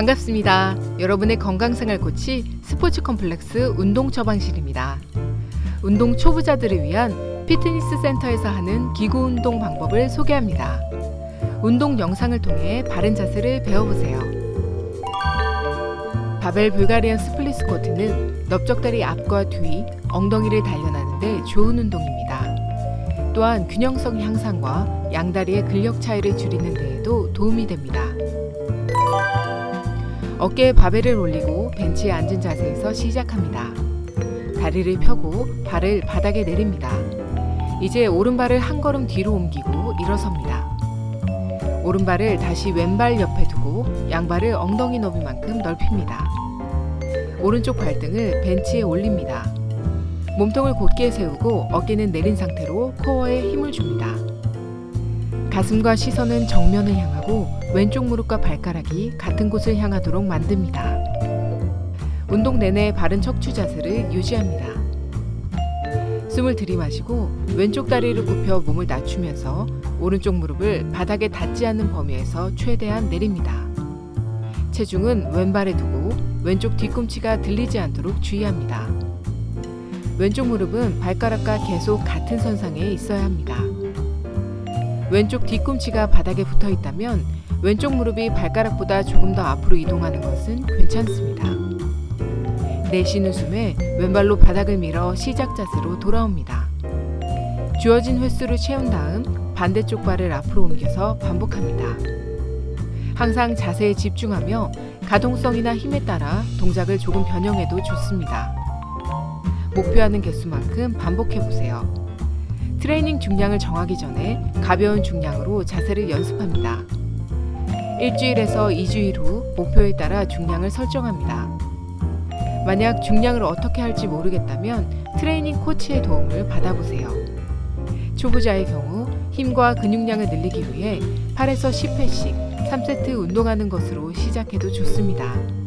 반갑습니다. 여러분의 건강생활 코치 스포츠 컴플렉스 운동 처방실입니다. 운동 초보자들을 위한 피트니스 센터에서 하는 기구 운동 방법을 소개합니다. 운동 영상을 통해 바른 자세를 배워보세요. 바벨 불가리안 스플릿 스쿼트는 넓적다리 앞과 뒤, 엉덩이를 단련하는데 좋은 운동입니다. 또한 균형성 향상과 양다리의 근력 차이를 줄이는 데에도 도움이 됩니다. 어깨에 바벨을 올리고 벤치에 앉은 자세에서 시작합니다. 다리를 펴고 발을 바닥에 내립니다. 이제 오른발을 한 걸음 뒤로 옮기고 일어섭니다. 오른발을 다시 왼발 옆에 두고 양발을 엉덩이 너비만큼 넓힙니다. 오른쪽 발등을 벤치에 올립니다. 몸통을 곧게 세우고 어깨는 내린 상태로 코어에 힘을 줍니다. 가슴과 시선은 정면을 향하고 왼쪽 무릎과 발가락이 같은 곳을 향하도록 만듭니다. 운동 내내 바른 척추 자세를 유지합니다. 숨을 들이마시고 왼쪽 다리를 굽혀 몸을 낮추면서 오른쪽 무릎을 바닥에 닿지 않는 범위에서 최대한 내립니다. 체중은 왼발에 두고 왼쪽 뒤꿈치가 들리지 않도록 주의합니다. 왼쪽 무릎은 발가락과 계속 같은 선상에 있어야 합니다. 왼쪽 뒤꿈치가 바닥에 붙어 있다면 왼쪽 무릎이 발가락보다 조금 더 앞으로 이동하는 것은 괜찮습니다. 내쉬는 숨에 왼발로 바닥을 밀어 시작 자세로 돌아옵니다. 주어진 횟수를 채운 다음 반대쪽 발을 앞으로 옮겨서 반복합니다. 항상 자세에 집중하며 가동성이나 힘에 따라 동작을 조금 변형해도 좋습니다. 목표하는 개수만큼 반복해 보세요. 트레이닝 중량을 정하기 전에 가벼운 중량으로 자세를 연습합니다. 일주일에서 2주일 후 목표에 따라 중량을 설정합니다. 만약 중량을 어떻게 할지 모르겠다면 트레이닝 코치의 도움을 받아보세요. 초보자의 경우 힘과 근육량을 늘리기 위해 8에서 10회씩 3세트 운동하는 것으로 시작해도 좋습니다.